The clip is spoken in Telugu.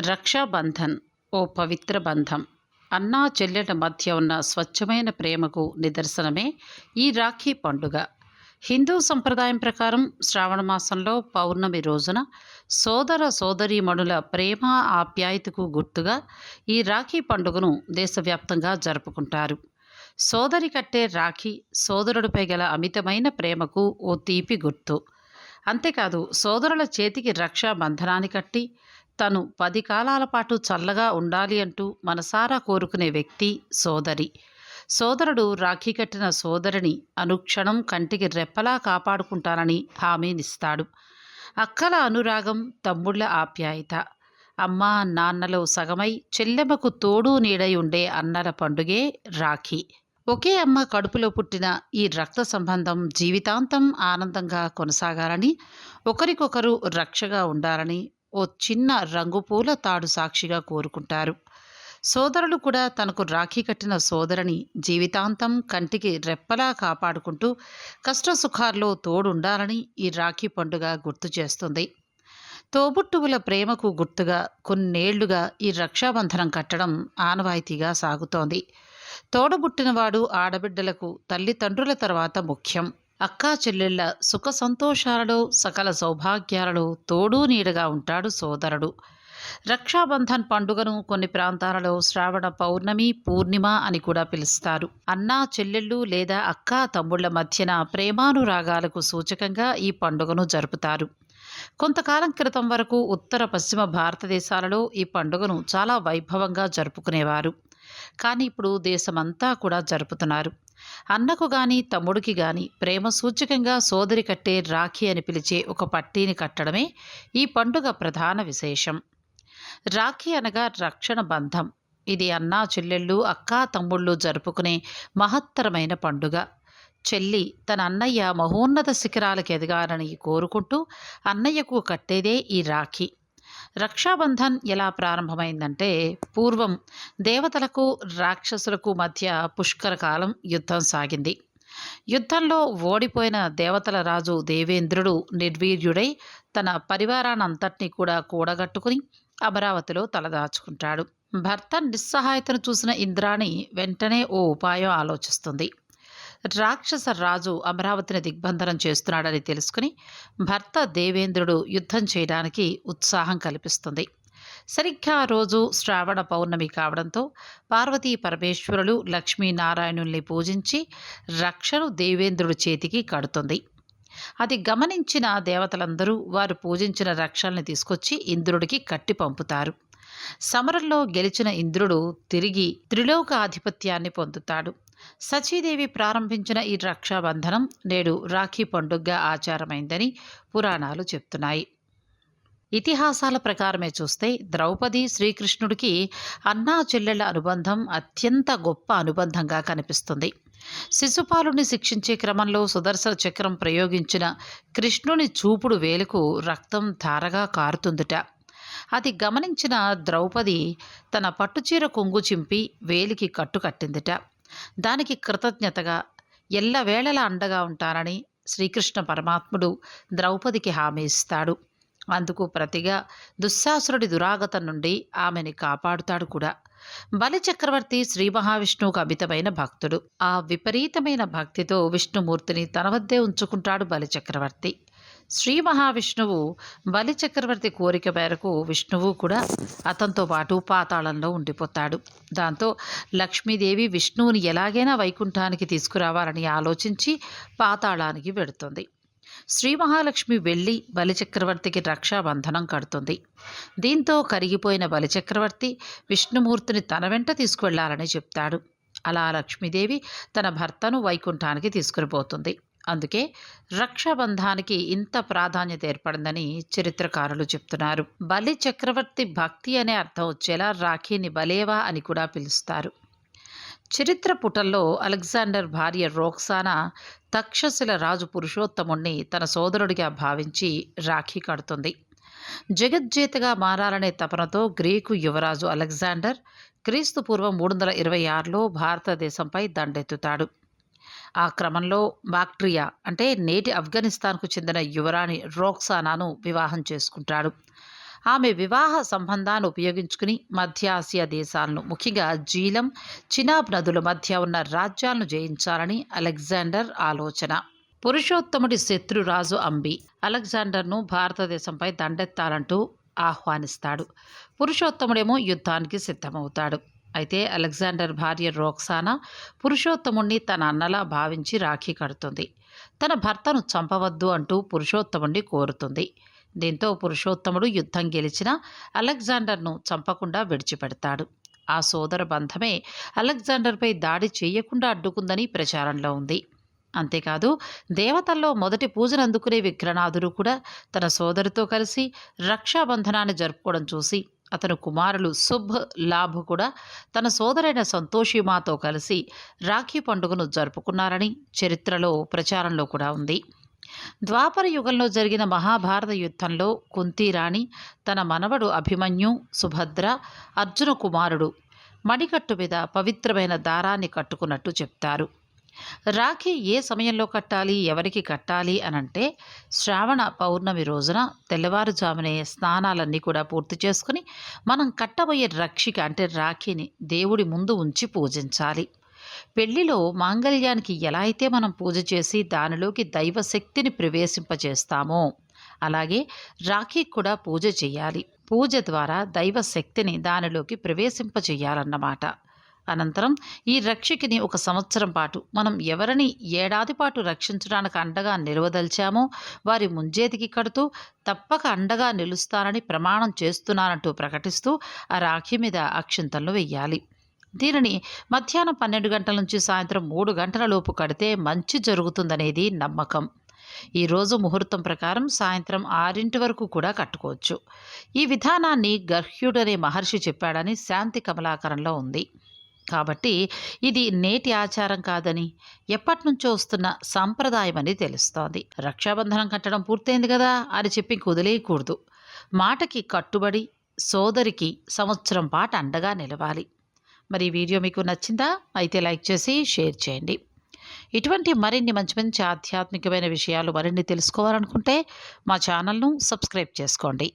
రక్షాబంధన్ ఓ పవిత్ర బంధం. అన్నా చెల్లెల మధ్య ఉన్న స్వచ్ఛమైన ప్రేమకు నిదర్శనమే ఈ రాఖీ పండుగ. హిందూ సంప్రదాయం ప్రకారం శ్రావణ మాసంలో పౌర్ణమి రోజున సోదర సోదరీమణుల ప్రేమ ఆప్యాయతకు గుర్తుగా ఈ రాఖీ పండుగను దేశవ్యాప్తంగా జరుపుకుంటారు. సోదరి కట్టే రాఖీ సోదరుడిపై గల అమితమైన ప్రేమకు ఓ తీపి గుర్తు. అంతేకాదు సోదరుల చేతికి రక్షా బంధనాన్ని కట్టి తను పది కాలాల పాటు చల్లగా ఉండాలి అంటూ మనసారా కోరుకునే వ్యక్తి సోదరి. సోదరుడు రాఖీ కట్టిన సోదరిని అనుక్షణం కంటికి రెప్పలా కాపాడుకుంటానని హామీనిస్తాడు. అక్కల అనురాగం తమ్ముళ్ళ ఆప్యాయత. అమ్మ నాన్నలో సగమై చెల్లెమ్మకు తోడు నీడై ఉండే అన్నల పండుగే రాఖీ. ఒకే అమ్మ కడుపులో పుట్టిన ఈ రక్త సంబంధం జీవితాంతం ఆనందంగా కొనసాగాలని ఒకరికొకరు రక్షగా ఉండాలని ఓ చిన్న రంగుపూల తాడు సాక్షిగా కోరుకుంటారు. సోదరులు కూడా తనకు రాఖీ కట్టిన సోదరిని జీవితాంతం కంటికి రెప్పలా కాపాడుకుంటూ కష్టసుఖాల్లో తోడుండాలని ఈ రాఖీ పండుగ గుర్తు చేస్తుంది. తోబుట్టువుల ప్రేమకు గుర్తుగా కొన్నేళ్ళుగా ఈ రక్షాబంధనం కట్టడం ఆనవాయితీగా సాగుతోంది. తోడబుట్టినవాడు ఆడబిడ్డలకు తల్లిదండ్రుల తర్వాత ముఖ్యం. అక్కా చెల్లెళ్ళ సుఖ సంతోషాలలో సకల సౌభాగ్యాలలో తోడు నీడగా ఉంటాడు సోదరుడు. రక్షాబంధన్ పండుగను కొన్ని ప్రాంతాలలో శ్రావణ పౌర్ణమి పూర్ణిమ అని కూడా పిలుస్తారు. అన్నా చెల్లెళ్ళు లేదా అక్కా తమ్ముళ్ళ మధ్యన ప్రేమానురాగాలకు సూచకంగా ఈ పండుగను జరుపుతారు. కొంతకాలం క్రితం వరకు ఉత్తర పశ్చిమ భారతదేశాలలో ఈ పండుగను చాలా వైభవంగా జరుపుకునేవారు. కానీ ఇప్పుడు దేశమంతా కూడా జరుపుతున్నారు. అన్నకు గాని తమ్ముడికి గాని ప్రేమ సూచకంగా సోదరి కట్టే రాఖీ అని పిలిచే ఒక పట్టీని కట్టడమే ఈ పండుగ ప్రధాన విశేషం. రాఖీ అనగా రక్షణ బంధం. ఇది అన్నా చెల్లెళ్ళు అక్కా తమ్ముళ్ళు జరుపుకునే మహత్తరమైన పండుగ. చెల్లి తన అన్నయ్య మహోన్నత శిఖరాలకు ఎదగాలని కోరుకుంటూ అన్నయ్యకు కట్టేదే ఈ రాఖీ. రక్షాబంధన్ ఎలా ప్రారంభమైందంటే పూర్వం దేవతలకు రాక్షసులకు మధ్య పుష్కర కాలం యుద్ధం సాగింది. యుద్ధంలో ఓడిపోయిన దేవతల రాజు దేవేంద్రుడు నిర్వీర్యుడై తన పరివారానంతటినీ కూడా కూడగట్టుకుని అమరావతిలో తలదాచుకుంటాడు. భర్త నిస్సహాయతను చూసిన ఇంద్రాణి వెంటనే ఓ ఉపాయం ఆలోచిస్తుంది. రాక్షస రాజు అమరావతిని దిగ్బంధనం చేస్తున్నాడని తెలుసుకుని భర్త దేవేంద్రుడు యుద్ధం చేయడానికి ఉత్సాహం కల్పిస్తుంది. సరిగ్గా రోజు శ్రావణ పౌర్ణమి కావడంతో పార్వతీ పరమేశ్వరులు లక్ష్మీనారాయణుల్ని పూజించి రక్షను దేవేంద్రుడి చేతికి కడుతుంది. అది గమనించిన దేవతలందరూ వారు పూజించిన రక్షల్ని తీసుకొచ్చి ఇంద్రుడికి కట్టి పంపుతారు. సమరంలో గెలిచిన ఇంద్రుడు తిరిగి త్రిలోక ఆధిపత్యాన్ని పొందుతాడు. సచీదేవి ప్రారంభించిన ఈ రక్షాబంధనం నేడు రాఖీ పండుగగా ఆచారమైందని పురాణాలు చెప్తున్నాయి. ఇతిహాసాల ప్రకారమే చూస్తే ద్రౌపది శ్రీకృష్ణుడికి అన్నా చెల్లెళ్ళ అనుబంధం అత్యంత గొప్ప అనుబంధంగా కనిపిస్తుంది. శిశుపాలుని శిక్షించే క్రమంలో సుదర్శన చక్రం ప్రయోగించిన కృష్ణుని చూపుడు వేలుకు రక్తం ధారగా కారుతుందిట. అది గమనించిన ద్రౌపది తన పట్టుచీర కొంగు చింపి వేలికి కట్టు కట్టిందిట దానికి కృతజ్ఞతగా ఎల్లవేళలా అండగా ఉంటానని శ్రీకృష్ణ పరమాత్ముడు ద్రౌపదికి హామీ ఇస్తాడు. అందుకు ప్రతిగా దుశ్శాసురుడి దురాగతం నుండి ఆమెని కాపాడుతాడు కూడా. బలి చక్రవర్తి శ్రీ మహావిష్ణువుకు అమితమైన భక్తుడు. ఆ విపరీతమైన భక్తితో విష్ణుమూర్తిని తన వద్దే ఉంచుకుంటాడు బలి చక్రవర్తి. శ్రీ మహావిష్ణువు బలి చక్రవర్తి కోరిక మేరకు విష్ణువు కూడా అతనితో పాటు పాతాళంలో ఉండిపోతాడు. దాంతో లక్ష్మీదేవి విష్ణువుని ఎలాగైనా వైకుంఠానికి తీసుకురావాలని ఆలోచించి పాతాళానికి వెడుతుంది శ్రీ మహాలక్ష్మి వెళ్ళి బలిచక్రవర్తికి రక్షాబంధనం కడుతుంది. దీంతో కరిగిపోయిన బలిచక్రవర్తి విష్ణుమూర్తిని తన వెంట తీసుకువెళ్ళాలని చెప్తాడు. అలా లక్ష్మీదేవి తన భర్తను వైకుంఠానికి తీసుకునిపోతుంది అందుకే రక్షాబంధానికి ఇంత ప్రాధాన్యత ఏర్పడిందని చరిత్రకారులు చెప్తున్నారు. బలి చక్రవర్తి భక్తి అనే అర్థం వచ్చేలా రాఖీని బలేవా అని కూడా పిలుస్తారు. చరిత్ర పుటల్లో అలెగ్జాండర్ భార్య రోక్సానా తక్షశిల రాజు పురుషోత్తముణ్ణి తన సోదరుడిగా భావించి రాఖీ కడుతుంది. జగజ్జేతగా మారాలనే తపనతో గ్రీకు యువరాజు అలెగ్జాండర్ క్రీస్తు పూర్వం మూడు వందల ఇరవై ఆరులో భారతదేశంపై దండెత్తుతాడు. ఆ క్రమంలో బాక్ట్రియా అంటే నేటి ఆఫ్ఘనిస్తాన్కు చెందిన యువరాణి రోక్సానాను వివాహం చేసుకుంటాడు. ఆమె వివాహ సంబంధాన్ని ఉపయోగించుకుని మధ్య ఆసియా దేశాలను ముఖ్యంగా జీలం చినాబ్ నదుల మధ్య ఉన్న రాజ్యాలను జయించాలని అలెగ్జాండర్ ఆలోచన. పురుషోత్తముడి శత్రురాజు అంబి అలెగ్జాండర్ను భారతదేశంపై దండెత్తాలంటూ ఆహ్వానిస్తాడు. పురుషోత్తముడేమో యుద్ధానికి సిద్ధమవుతాడు. అయితే అలెగ్జాండర్ భార్య రోక్సానా పురుషోత్తముణ్ణి తన అన్నలా భావించి రాఖీ కడుతుంది. తన భర్తను చంపవద్దు అంటూ పురుషోత్తముణ్ణి కోరుతుంది. దీంతో పురుషోత్తముడు యుద్ధం గెలిచిన అలెగ్జాండర్ను చంపకుండా విడిచిపెడతాడు. ఆ సోదర బంధమే అలెగ్జాండర్పై దాడి చేయకుండా అడ్డుకుందని ప్రచారంలో ఉంది. అంతేకాదు దేవతల్లో మొదటి పూజను అందుకునే విఘ్రనాథుడు కూడా తన సోదరితో కలిసి రక్షాబంధనాన్ని జరుపుకోవడం చూసి అతను కుమారులు శుభ్ లాభ్ కూడా తన సోదరైన సంతోషిమాతో కలిసి రాఖీ పండుగను జరుపుకున్నారని చరిత్రలో ప్రచారంలో కూడా ఉంది. ద్వాపర యుగంలో జరిగిన మహాభారత యుద్ధంలో కుంతీరాణి తన మనవడు అభిమన్యు సుభద్ర అర్జున కుమారుడు మణికట్టు మీద పవిత్రమైన దారాన్ని కట్టుకున్నట్టు చెప్తారు. రాఖీ ఏ సమయంలో కట్టాలి? ఎవరికి కట్టాలి? అనంటే శ్రావణ పౌర్ణమి రోజున తెల్లవారుజామునే స్నానాలన్నీ కూడా పూర్తి చేసుకుని మనం కట్టబోయే రక్షిక అంటే రాఖీని దేవుడి ముందు ఉంచి పూజించాలి. పెళ్ళిలో మాంగళ్యానికి ఎలా అయితే మనం పూజ చేసి దానిలోకి దైవశక్తిని ప్రవేశింపజేస్తామో అలాగే రాఖీ కూడా పూజ చేయాలి. పూజ ద్వారా దైవశక్తిని దానిలోకి ప్రవేశింపజేయాలన్నమాట. అనంతరం ఈ రక్షకిని ఒక సంవత్సరం పాటు మనం ఎవరిని ఏడాది పాటు రక్షించడానికి అండగా నిలవదల్చామో వారి ముంజేతికి కడుతూ తప్పక అండగా నిలుస్తానని ప్రమాణం చేస్తున్నానంటూ ప్రకటిస్తూ ఆ రాఖీ మీద అక్షింతలు వెయ్యాలి. దీనిని మధ్యాహ్నం పన్నెండు గంటల నుంచి సాయంత్రం మూడు గంటల లోపు కడితే మంచి జరుగుతుందనేది నమ్మకం. ఈరోజు ముహూర్తం ప్రకారం సాయంత్రం ఆరింటి వరకు కూడా కట్టుకోవచ్చు. ఈ విధానాన్ని గర్హ్యుడనే మహర్షి చెప్పాడని శాంతి కమలాకరంలో ఉంది. కాబట్టి ఇది నేటి ఆచారం కాదని ఎప్పటి నుంచో వస్తున్న సాంప్రదాయం అని తెలుస్తోంది. రక్షాబంధనం కట్టడం పూర్తయింది కదా అని చెప్పి కుదిలేయకూడదు మాటకి కట్టుబడి సోదరికి సంవత్సరం పాటు అండగా నిలవాలి. మరి వీడియో మీకు నచ్చిందా? అయితే లైక్ చేసి షేర్ చేయండి. ఇటువంటి మరిన్ని మంచి మంచి ఆధ్యాత్మికమైన విషయాలు మరిన్ని తెలుసుకోవాలనుకుంటే మా ఛానల్ను సబ్స్క్రైబ్ చేసుకోండి.